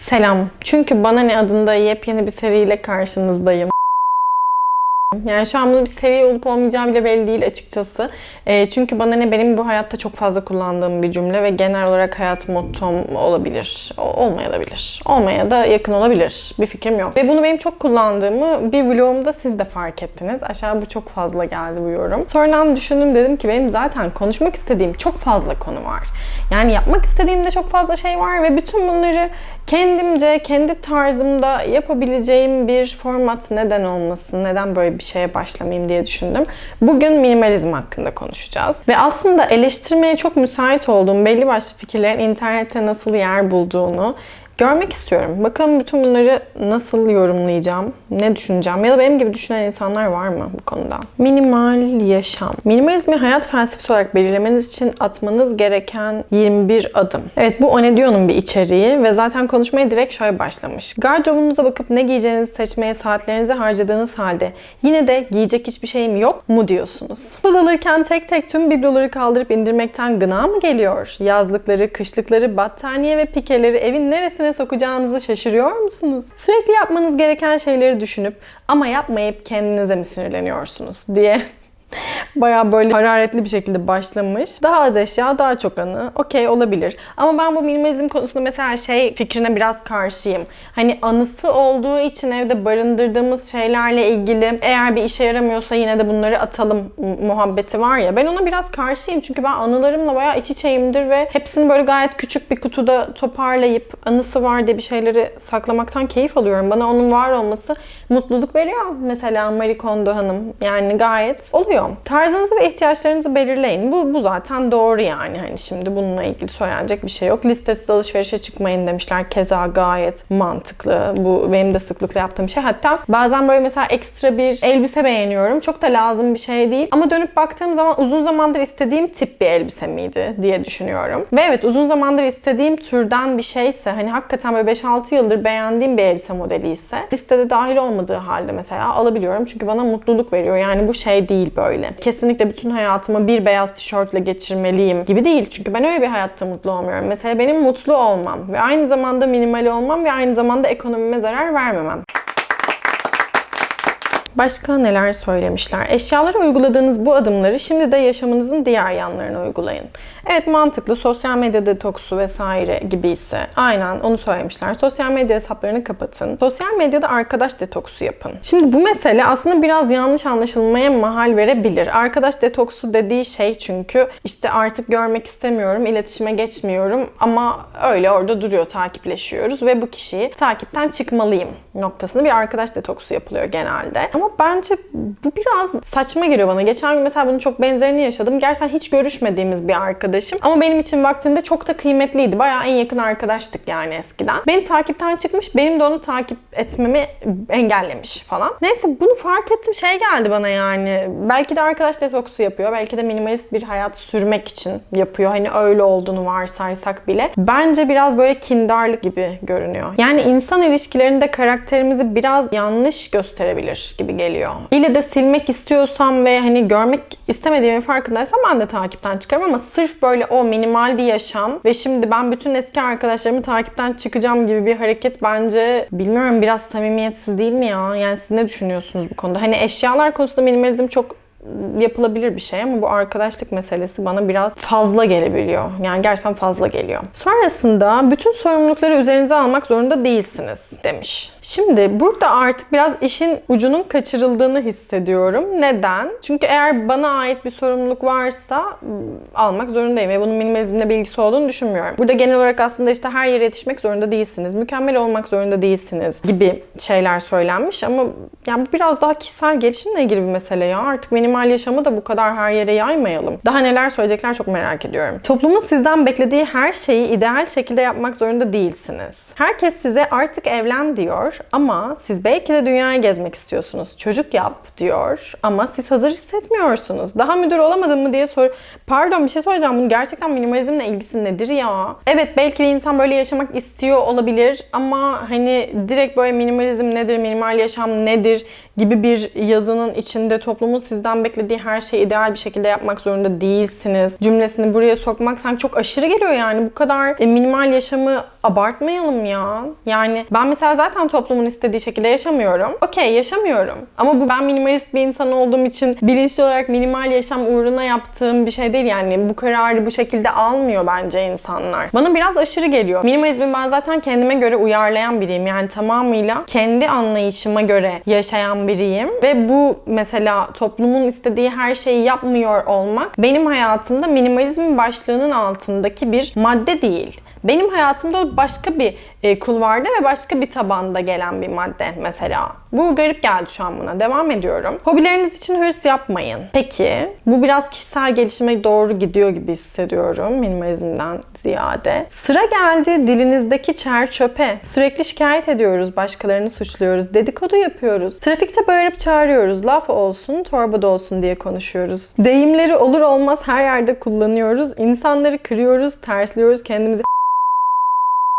Selam. Çünkü Bana Ne adında yepyeni bir seriyle karşınızdayım. Yani şu an bunun bir seri olup olmayacağı bile belli değil açıkçası. E, çünkü bana ne benim bu hayatta çok fazla kullandığım bir cümle ve genel olarak hayat mottom olabilir. Olmayabilir. Olmaya da yakın olabilir. Bir fikrim yok. Ve bunu benim çok kullandığımı bir vlogumda siz de fark ettiniz. Aşağı bu çok fazla geldi bu yorum. Sonradan düşündüm dedim ki benim zaten konuşmak istediğim çok fazla konu var. Yani yapmak istediğim de çok fazla şey var ve bütün bunları kendimce, kendi tarzımda yapabileceğim bir format neden olmasın, neden böyle bir şeye başlamayayım diye düşündüm. Bugün minimalizm hakkında konuşacağız. Ve aslında eleştirmeye çok müsait olduğum belli başlı fikirlerin internette nasıl yer bulduğunu görmek istiyorum. Bakalım bütün bunları nasıl yorumlayacağım, ne düşüneceğim ya da benim gibi düşünen insanlar var mı bu konuda? Minimal yaşam. Minimalizmi hayat felsefesi olarak belirlemeniz için atmanız gereken 21 adım. Evet bu Onedio'nun bir içeriği ve zaten konuşmaya direkt şöyle başlamış. Gardırobunuza bakıp ne giyeceğinizi seçmeye saatlerinizi harcadığınız halde yine de giyecek hiçbir şeyim yok mu diyorsunuz? Buz alırken tek tek tüm bibloları kaldırıp indirmekten gına mı geliyor? Yazlıkları, kışlıkları, battaniye ve pikeleri evin neresine sokacağınızı şaşırıyor musunuz? Sürekli yapmanız gereken şeyleri düşünüp ama yapmayıp kendinize mi sinirleniyorsunuz diye Baya böyle hararetli bir şekilde başlamış. Daha az eşya, daha çok anı. Okey olabilir. Ama ben bu minimalizm konusunda mesela şey fikrine biraz karşıyım. Hani anısı olduğu için evde barındırdığımız şeylerle ilgili eğer bir işe yaramıyorsa yine de bunları atalım muhabbeti var ya. Ben ona biraz karşıyım. Çünkü ben anılarımla baya iç içeyimdir ve hepsini böyle gayet küçük bir kutuda toparlayıp anısı var diye bir şeyleri saklamaktan keyif alıyorum. Bana onun var olması mutluluk veriyor. Mesela Marie Kondo Hanım. Yani gayet oluyor. Tarzınızı ve ihtiyaçlarınızı belirleyin. Bu, bu zaten doğru yani. Hani şimdi bununla ilgili söylenecek bir şey yok. Listesiz alışverişe çıkmayın demişler. Keza gayet mantıklı. Bu benim de sıklıkla yaptığım şey. Hatta bazen böyle mesela ekstra bir elbise beğeniyorum. Çok da lazım bir şey değil. Ama dönüp baktığım zaman uzun zamandır istediğim tip bir elbise miydi diye düşünüyorum. Ve evet uzun zamandır istediğim türden bir şeyse hani hakikaten böyle 5-6 yıldır beğendiğim bir elbise modeli ise listede dahil olmadığı halde mesela alabiliyorum. Çünkü bana mutluluk veriyor. Yani bu şey değil böyle. Kesinlikle bütün hayatımı bir beyaz tişörtle geçirmeliyim gibi değil. Çünkü ben öyle bir hayatta mutlu olmuyorum. Mesela benim mutlu olmam ve aynı zamanda minimal olmam ve aynı zamanda ekonomime zarar vermemem. Başka neler söylemişler? Eşyalara uyguladığınız bu adımları şimdi de yaşamınızın diğer yanlarına uygulayın. Evet mantıklı. Sosyal medya detoksu vesaire gibi ise aynen onu söylemişler. Sosyal medya hesaplarını kapatın. Sosyal medyada arkadaş detoksu yapın. Şimdi bu mesele aslında biraz yanlış anlaşılmaya mahal verebilir. Arkadaş detoksu dediği şey çünkü işte artık görmek istemiyorum, iletişime geçmiyorum ama öyle orada duruyor, takipleşiyoruz ve bu kişiyi takipten çıkmalıyım noktasında bir arkadaş detoksu yapılıyor genelde. Ama bence bu biraz saçma geliyor bana. Geçen gün mesela bunun çok benzerini yaşadım. Gerçekten hiç görüşmediğimiz bir arkadaşım. Ama benim için vaktinde çok da kıymetliydi. Bayağı en yakın arkadaştık yani eskiden. Beni takipten çıkmış. Benim de onu takip etmemi engellemiş falan. Neyse bunu fark ettim. Şey geldi bana yani. Belki de arkadaş detoksu yapıyor. Belki de minimalist bir hayat sürmek için yapıyor. Hani öyle olduğunu varsaysak bile. Bence biraz böyle kindarlık gibi görünüyor. Yani insan ilişkilerinde karakterimizi biraz yanlış gösterebilir gibi geliyor. İle de silmek istiyorsam ve hani görmek istemediğimi farkındaysam ben de takipten çıkarım ama sırf böyle o minimal bir yaşam ve şimdi ben bütün eski arkadaşlarımı takipten çıkacağım gibi bir hareket bence bilmiyorum biraz samimiyetsiz değil mi ya? Yani siz ne düşünüyorsunuz bu konuda? Hani eşyalar konusunda minimalizm çok yapılabilir bir şey ama bu arkadaşlık meselesi bana biraz fazla gelebiliyor. Yani gerçekten fazla geliyor. Sonrasında bütün sorumlulukları üzerinize almak zorunda değilsiniz demiş. Şimdi burada artık biraz işin ucunun kaçırıldığını hissediyorum. Neden? Çünkü eğer bana ait bir sorumluluk varsa almak zorundayım ve bunun minimalizmle bilgisi olduğunu düşünmüyorum. Burada genel olarak aslında işte her yere yetişmek zorunda değilsiniz. Mükemmel olmak zorunda değilsiniz gibi şeyler söylenmiş ama yani biraz daha kişisel gelişimle ilgili bir mesele ya. Artık minimal yaşamı da bu kadar her yere yaymayalım. Daha neler söyleyecekler çok merak ediyorum. Toplumun sizden beklediği her şeyi ideal şekilde yapmak zorunda değilsiniz. Herkes size artık evlen diyor ama siz belki de dünyayı gezmek istiyorsunuz. Çocuk yap diyor ama siz hazır hissetmiyorsunuz. Daha müdür olamadın mı diye sor. Pardon bir şey soracağım. Bunun gerçekten minimalizmle ilgisi nedir ya? Evet belki bir insan böyle yaşamak istiyor olabilir ama hani direkt böyle minimalizm nedir, minimal yaşam nedir gibi bir yazının içinde toplumun sizden beklediği her şeyi ideal bir şekilde yapmak zorunda değilsiniz cümlesini buraya sokmak sanki çok aşırı geliyor yani. Bu kadar e, minimal yaşamı abartmayalım ya. Yani ben mesela zaten toplumun istediği şekilde yaşamıyorum. Okey yaşamıyorum. Ama bu ben minimalist bir insan olduğum için bilinçli olarak minimal yaşam uğruna yaptığım bir şey değil yani. Bu kararı bu şekilde almıyor bence insanlar. Bana biraz aşırı geliyor. Minimalizmi ben zaten kendime göre uyarlayan biriyim. Yani tamamıyla kendi anlayışıma göre yaşayan biriyim. Ve bu mesela toplumun istediği her şeyi yapmıyor olmak benim hayatımda minimalizmin başlığının altındaki bir madde değil. Benim hayatımda başka bir e, kulvarda ve başka bir tabanda gelen bir madde mesela. Bu garip geldi şu an buna. Devam ediyorum. Hobileriniz için hırs yapmayın. Peki bu biraz kişisel gelişime doğru gidiyor gibi hissediyorum minimalizmden ziyade. Sıra geldi dilinizdeki çer çöpe. Sürekli şikayet ediyoruz, başkalarını suçluyoruz, dedikodu yapıyoruz. Trafikte bağırıp çağırıyoruz, laf olsun, torbada olsun diye konuşuyoruz. Deyimleri olur olmaz her yerde kullanıyoruz. İnsanları kırıyoruz, tersliyoruz, kendimizi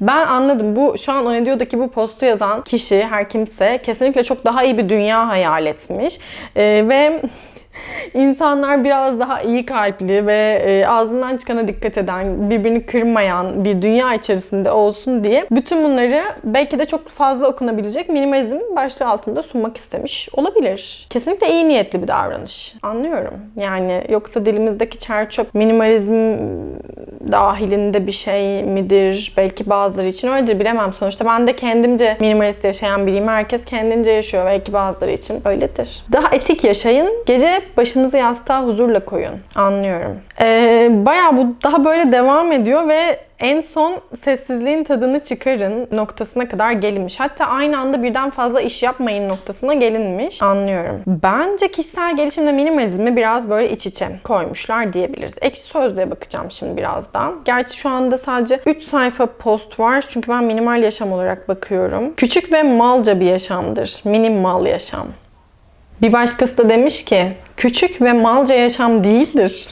ben anladım. Bu şu an o ne diyordaki bu postu yazan kişi her kimse kesinlikle çok daha iyi bir dünya hayal etmiş. Ee, ve insanlar biraz daha iyi kalpli ve e, ağzından çıkana dikkat eden, birbirini kırmayan bir dünya içerisinde olsun diye bütün bunları belki de çok fazla okunabilecek minimalizm başlığı altında sunmak istemiş olabilir. Kesinlikle iyi niyetli bir davranış. Anlıyorum. Yani yoksa dilimizdeki çerçöp minimalizm dahilinde bir şey midir? Belki bazıları için öyledir bilemem. Sonuçta ben de kendimce minimalist yaşayan biriyim. Herkes kendince yaşıyor. Belki bazıları için öyledir. Daha etik yaşayın. Gece başınızı yastığa huzurla koyun. Anlıyorum. Ee, Baya bu daha böyle devam ediyor ve en son sessizliğin tadını çıkarın noktasına kadar gelinmiş. Hatta aynı anda birden fazla iş yapmayın noktasına gelinmiş. Anlıyorum. Bence kişisel gelişimle minimalizmi biraz böyle iç içe koymuşlar diyebiliriz. Ekşi Sözlüğe bakacağım şimdi birazdan. Gerçi şu anda sadece 3 sayfa post var. Çünkü ben minimal yaşam olarak bakıyorum. Küçük ve malca bir yaşamdır. Minimal yaşam. Bir başkası da demiş ki küçük ve malca yaşam değildir.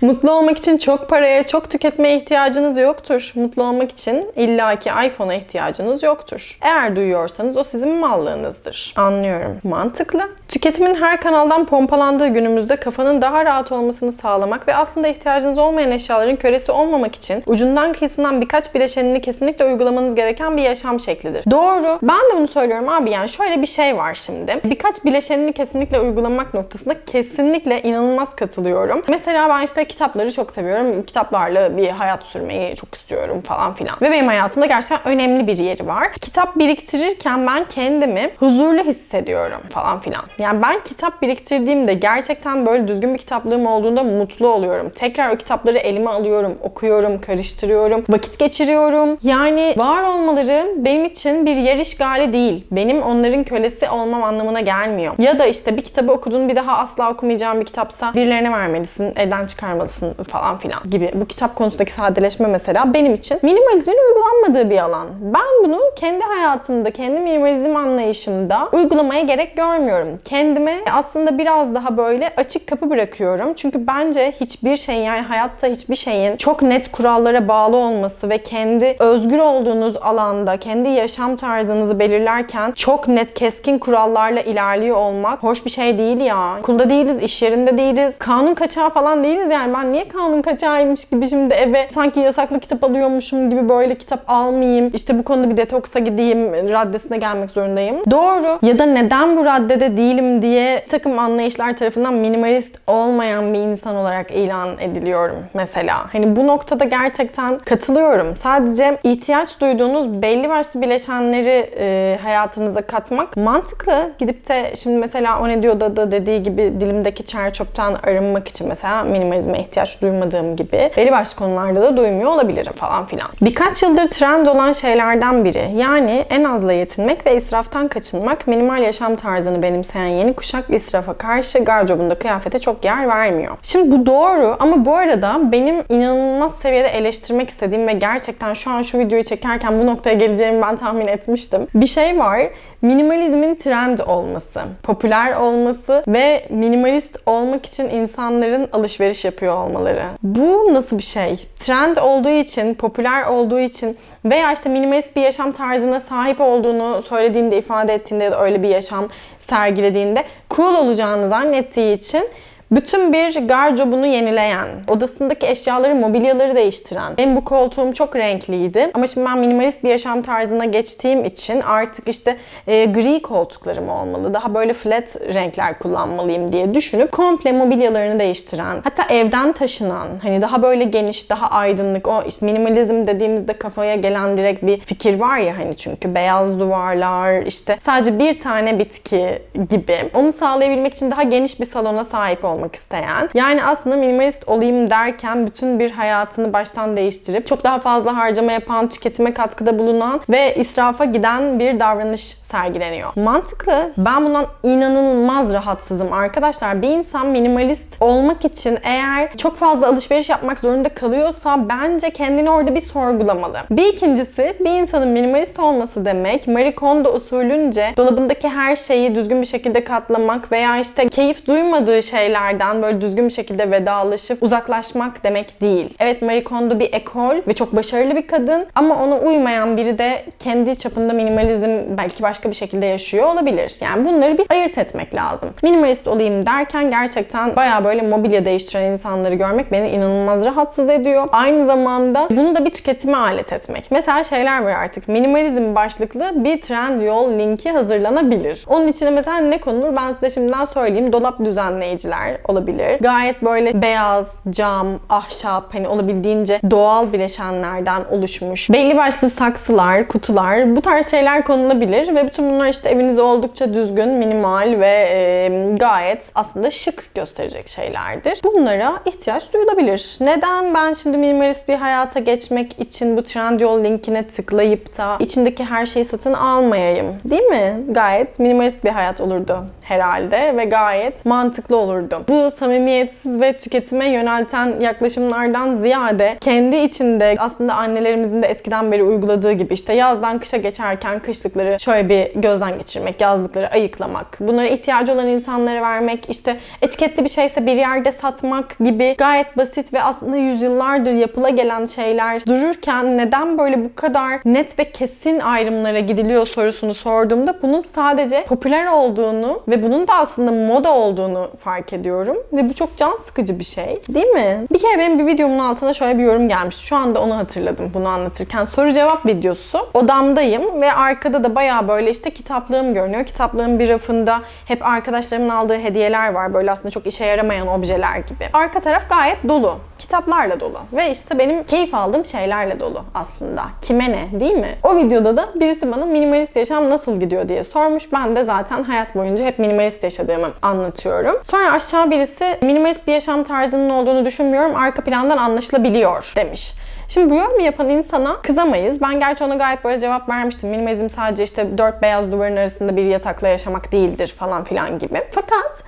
Mutlu olmak için çok paraya, çok tüketmeye ihtiyacınız yoktur. Mutlu olmak için illaki iPhone'a ihtiyacınız yoktur. Eğer duyuyorsanız o sizin mallığınızdır. Anlıyorum. Mantıklı. Tüketimin her kanaldan pompalandığı günümüzde kafanın daha rahat olmasını sağlamak ve aslında ihtiyacınız olmayan eşyaların kölesi olmamak için ucundan kıyısından birkaç bileşenini kesinlikle uygulamanız gereken bir yaşam şeklidir. Doğru. Ben de bunu söylüyorum abi yani şöyle bir şey var şimdi. Birkaç bileşenini kesinlikle uygulamak noktasında kesinlikle inanılmaz katılıyorum. Mesela ben işte kitapları çok seviyorum. Kitaplarla bir hayat sürmeyi çok istiyorum falan filan. Ve benim hayatımda gerçekten önemli bir yeri var. Kitap biriktirirken ben kendimi huzurlu hissediyorum falan filan. Yani ben kitap biriktirdiğimde gerçekten böyle düzgün bir kitaplığım olduğunda mutlu oluyorum. Tekrar o kitapları elime alıyorum, okuyorum, karıştırıyorum, vakit geçiriyorum. Yani var olmaları benim için bir yer işgali değil. Benim onların kölesi olmam anlamına gelmiyor. Ya da işte bir kitabı okudun bir daha asla okumayacağım bir kitapsa birilerine vermelisin, elden çıkarmalısın falan filan gibi. Bu kitap konusundaki sadeleşme mesela benim için minimalizmin uygulanmadığı bir alan. Ben bunu kendi hayatımda, kendi minimalizm anlayışımda uygulamaya gerek görmüyorum. Kendime aslında biraz daha böyle açık kapı bırakıyorum. Çünkü bence hiçbir şey yani hayatta hiçbir şeyin çok net kurallara bağlı olması ve kendi özgür olduğunuz alanda, kendi yaşam tarzınızı belirlerken çok net keskin kurallarla ilerliyor olmak hoş bir şey değil ya. Okulda değiliz, iş yerinde değiliz, kanun kaçağı falan değiliz yani. Ben niye kanun kaçağıymış gibi şimdi eve sanki yasaklı kitap alıyormuşum gibi böyle kitap almayayım. İşte bu konuda bir detoksa gideyim raddesine gelmek zorundayım. Doğru. Ya da neden bu raddede değilim diye takım anlayışlar tarafından minimalist olmayan bir insan olarak ilan ediliyorum mesela. Hani bu noktada gerçekten katılıyorum. Sadece ihtiyaç duyduğunuz belli başlı bileşenleri e, hayatınıza katmak mantıklı. Gidip de şimdi mesela o ne diyor da, dediği gibi dilimdeki çer çöpten arınmak için mesela minimalizme ihtiyaç duymadığım gibi belli başlı konularda da duymuyor olabilirim falan filan. Birkaç yıldır trend olan şeylerden biri. Yani en azla yetinmek ve israftan kaçınmak minimal yaşam tarzını benimseyen yeni kuşak israfa karşı gardırobunda kıyafete çok yer vermiyor. Şimdi bu doğru ama bu arada benim inanılmaz seviyede eleştirmek istediğim ve gerçekten şu an şu videoyu çekerken bu noktaya geleceğimi ben tahmin etmiştim. Bir şey var minimalizmin trend olması, popüler olması ve minimalist olmak için insanların alışveriş alışveriş yapıyor olmaları. Bu nasıl bir şey? Trend olduğu için, popüler olduğu için veya işte minimalist bir yaşam tarzına sahip olduğunu söylediğinde, ifade ettiğinde ya da öyle bir yaşam sergilediğinde cool olacağını zannettiği için bütün bir gardırobunu yenileyen, odasındaki eşyaları, mobilyaları değiştiren. Benim bu koltuğum çok renkliydi. Ama şimdi ben minimalist bir yaşam tarzına geçtiğim için artık işte e, gri koltuklarım olmalı. Daha böyle flat renkler kullanmalıyım diye düşünüp komple mobilyalarını değiştiren, hatta evden taşınan, hani daha böyle geniş, daha aydınlık, o işte minimalizm dediğimizde kafaya gelen direkt bir fikir var ya hani çünkü beyaz duvarlar, işte sadece bir tane bitki gibi. Onu sağlayabilmek için daha geniş bir salona sahip olmak olmak isteyen. Yani aslında minimalist olayım derken bütün bir hayatını baştan değiştirip çok daha fazla harcama yapan, tüketime katkıda bulunan ve israfa giden bir davranış sergileniyor. Mantıklı. Ben bundan inanılmaz rahatsızım arkadaşlar. Bir insan minimalist olmak için eğer çok fazla alışveriş yapmak zorunda kalıyorsa bence kendini orada bir sorgulamalı. Bir ikincisi bir insanın minimalist olması demek Marie Kondo usulünce dolabındaki her şeyi düzgün bir şekilde katlamak veya işte keyif duymadığı şeyler şeylerden böyle düzgün bir şekilde vedalaşıp uzaklaşmak demek değil. Evet Marie Kondo bir ekol ve çok başarılı bir kadın ama ona uymayan biri de kendi çapında minimalizm belki başka bir şekilde yaşıyor olabilir. Yani bunları bir ayırt etmek lazım. Minimalist olayım derken gerçekten baya böyle mobilya değiştiren insanları görmek beni inanılmaz rahatsız ediyor. Aynı zamanda bunu da bir tüketime alet etmek. Mesela şeyler var artık. Minimalizm başlıklı bir trend yol linki hazırlanabilir. Onun içine mesela ne konulur ben size şimdiden söyleyeyim. Dolap düzenleyiciler, olabilir. Gayet böyle beyaz, cam, ahşap hani olabildiğince doğal bileşenlerden oluşmuş. Belli başlı saksılar, kutular bu tarz şeyler konulabilir ve bütün bunlar işte evinizi oldukça düzgün, minimal ve e, gayet aslında şık gösterecek şeylerdir. Bunlara ihtiyaç duyulabilir. Neden ben şimdi minimalist bir hayata geçmek için bu Trendyol linkine tıklayıp da içindeki her şeyi satın almayayım? Değil mi? Gayet minimalist bir hayat olurdu herhalde ve gayet mantıklı olurdu. Bu samimiyetsiz ve tüketime yönelten yaklaşımlardan ziyade kendi içinde aslında annelerimizin de eskiden beri uyguladığı gibi işte yazdan kışa geçerken kışlıkları şöyle bir gözden geçirmek, yazlıkları ayıklamak, bunlara ihtiyacı olan insanlara vermek, işte etiketli bir şeyse bir yerde satmak gibi gayet basit ve aslında yüzyıllardır yapıla gelen şeyler dururken neden böyle bu kadar net ve kesin ayrımlara gidiliyor sorusunu sorduğumda bunun sadece popüler olduğunu ve bunun da aslında moda olduğunu fark ediyorum. Ve bu çok can sıkıcı bir şey. Değil mi? Bir kere benim bir videomun altına şöyle bir yorum gelmiş. Şu anda onu hatırladım bunu anlatırken. Soru cevap videosu. Odamdayım ve arkada da baya böyle işte kitaplığım görünüyor. Kitaplığın bir rafında hep arkadaşlarımın aldığı hediyeler var. Böyle aslında çok işe yaramayan objeler gibi. Arka taraf gayet dolu. Kitaplarla dolu. Ve işte benim keyif aldığım şeylerle dolu aslında. Kime ne değil mi? O videoda da birisi bana minimalist yaşam nasıl gidiyor diye sormuş. Ben de zaten hayat boyunca hep minimalist yaşadığımı anlatıyorum. Sonra aşağı birisi minimalist bir yaşam tarzının olduğunu düşünmüyorum. Arka plandan anlaşılabiliyor demiş. Şimdi bu yorumu yapan insana kızamayız. Ben gerçi ona gayet böyle cevap vermiştim. Minimalizm sadece işte dört beyaz duvarın arasında bir yatakla yaşamak değildir falan filan gibi. Fakat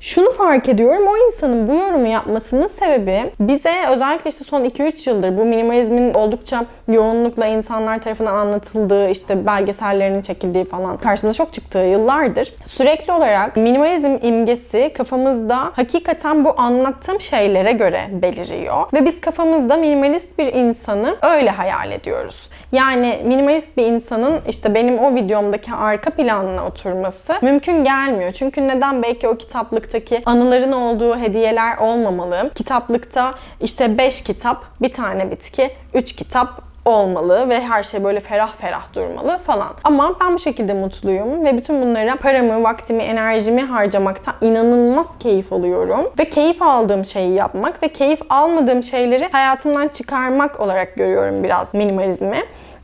şunu fark ediyorum, o insanın bu yorumu yapmasının sebebi bize özellikle işte son 2-3 yıldır bu minimalizmin oldukça yoğunlukla insanlar tarafından anlatıldığı, işte belgesellerinin çekildiği falan karşımıza çok çıktığı yıllardır sürekli olarak minimalizm imgesi kafamızda hakikaten bu anlattığım şeylere göre beliriyor. Ve biz kafamızda minimalist bir insanı öyle hayal ediyoruz. Yani minimalist bir insanın işte benim o videomdaki arka planına oturması mümkün gelmiyor. Çünkü neden? Belki o kitaplıktaki anıların olduğu hediyeler olmamalı. Kitaplıkta işte 5 kitap, bir tane bitki, 3 kitap, olmalı ve her şey böyle ferah ferah durmalı falan. Ama ben bu şekilde mutluyum ve bütün bunlara paramı, vaktimi, enerjimi harcamaktan inanılmaz keyif alıyorum. Ve keyif aldığım şeyi yapmak ve keyif almadığım şeyleri hayatımdan çıkarmak olarak görüyorum biraz minimalizmi.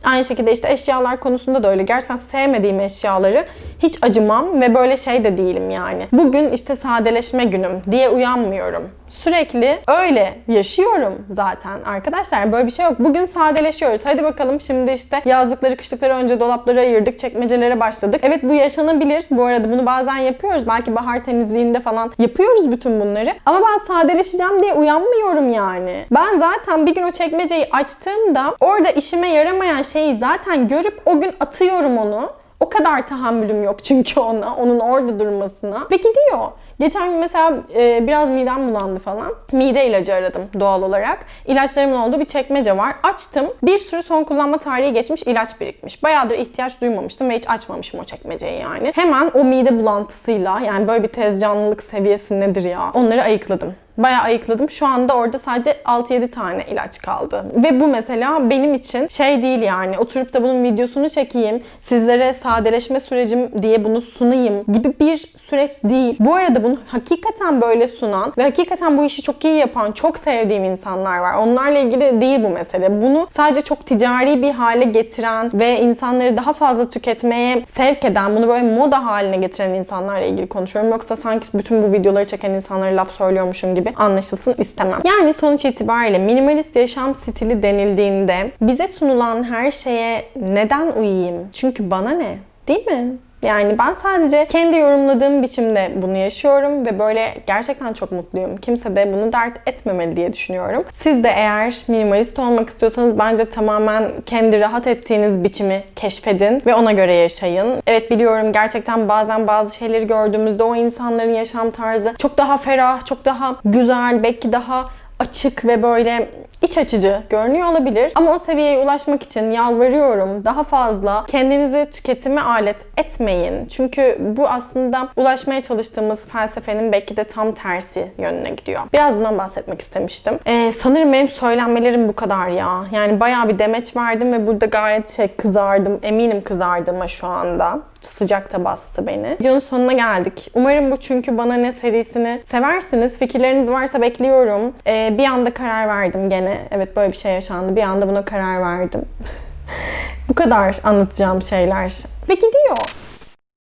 Aynı şekilde işte eşyalar konusunda da öyle. Gerçekten sevmediğim eşyaları hiç acımam ve böyle şey de değilim yani. Bugün işte sadeleşme günüm diye uyanmıyorum. Sürekli öyle yaşıyorum zaten arkadaşlar. Böyle bir şey yok. Bugün sadeleşiyoruz. Hadi bakalım şimdi işte yazlıkları, kışlıkları önce dolaplara ayırdık, çekmecelere başladık. Evet bu yaşanabilir. Bu arada bunu bazen yapıyoruz. Belki bahar temizliğinde falan yapıyoruz bütün bunları. Ama ben sadeleşeceğim diye uyanmıyorum yani. Ben zaten bir gün o çekmeceyi açtığımda orada işime yaramayan şeyi zaten görüp o gün atıyorum onu. O kadar tahammülüm yok çünkü ona, onun orada durmasına. Ve gidiyor. Geçen gün mesela e, biraz midem bulandı falan. Mide ilacı aradım doğal olarak. İlaçlarımın olduğu bir çekmece var. Açtım. Bir sürü son kullanma tarihi geçmiş ilaç birikmiş. Bayağıdır ihtiyaç duymamıştım ve hiç açmamışım o çekmeceyi yani. Hemen o mide bulantısıyla yani böyle bir tez canlılık seviyesi nedir ya onları ayıkladım. Bayağı ayıkladım. Şu anda orada sadece 6-7 tane ilaç kaldı. Ve bu mesela benim için şey değil yani oturup da bunun videosunu çekeyim, sizlere sadeleşme sürecim diye bunu sunayım gibi bir süreç değil. Bu arada bunu hakikaten böyle sunan ve hakikaten bu işi çok iyi yapan, çok sevdiğim insanlar var. Onlarla ilgili değil bu mesele. Bunu sadece çok ticari bir hale getiren ve insanları daha fazla tüketmeye sevk eden, bunu böyle moda haline getiren insanlarla ilgili konuşuyorum. Yoksa sanki bütün bu videoları çeken insanlara laf söylüyormuşum gibi anlaşılsın istemem. Yani sonuç itibariyle minimalist yaşam stili denildiğinde bize sunulan her şeye neden uyuyayım? Çünkü bana ne? Değil mi? Yani ben sadece kendi yorumladığım biçimde bunu yaşıyorum ve böyle gerçekten çok mutluyum. Kimse de bunu dert etmemeli diye düşünüyorum. Siz de eğer minimalist olmak istiyorsanız bence tamamen kendi rahat ettiğiniz biçimi keşfedin ve ona göre yaşayın. Evet biliyorum gerçekten bazen bazı şeyleri gördüğümüzde o insanların yaşam tarzı çok daha ferah, çok daha güzel, belki daha açık ve böyle iç açıcı görünüyor olabilir. Ama o seviyeye ulaşmak için yalvarıyorum daha fazla kendinizi tüketime alet etmeyin. Çünkü bu aslında ulaşmaya çalıştığımız felsefenin belki de tam tersi yönüne gidiyor. Biraz bundan bahsetmek istemiştim. Ee, sanırım benim söylenmelerim bu kadar ya. Yani bayağı bir demeç verdim ve burada gayet şey kızardım. Eminim kızardığıma şu anda sıcak da bastı beni. Videonun sonuna geldik. Umarım bu çünkü bana ne serisini seversiniz. Fikirleriniz varsa bekliyorum. Ee, bir anda karar verdim gene. Evet böyle bir şey yaşandı. Bir anda buna karar verdim. bu kadar anlatacağım şeyler. Ve gidiyor.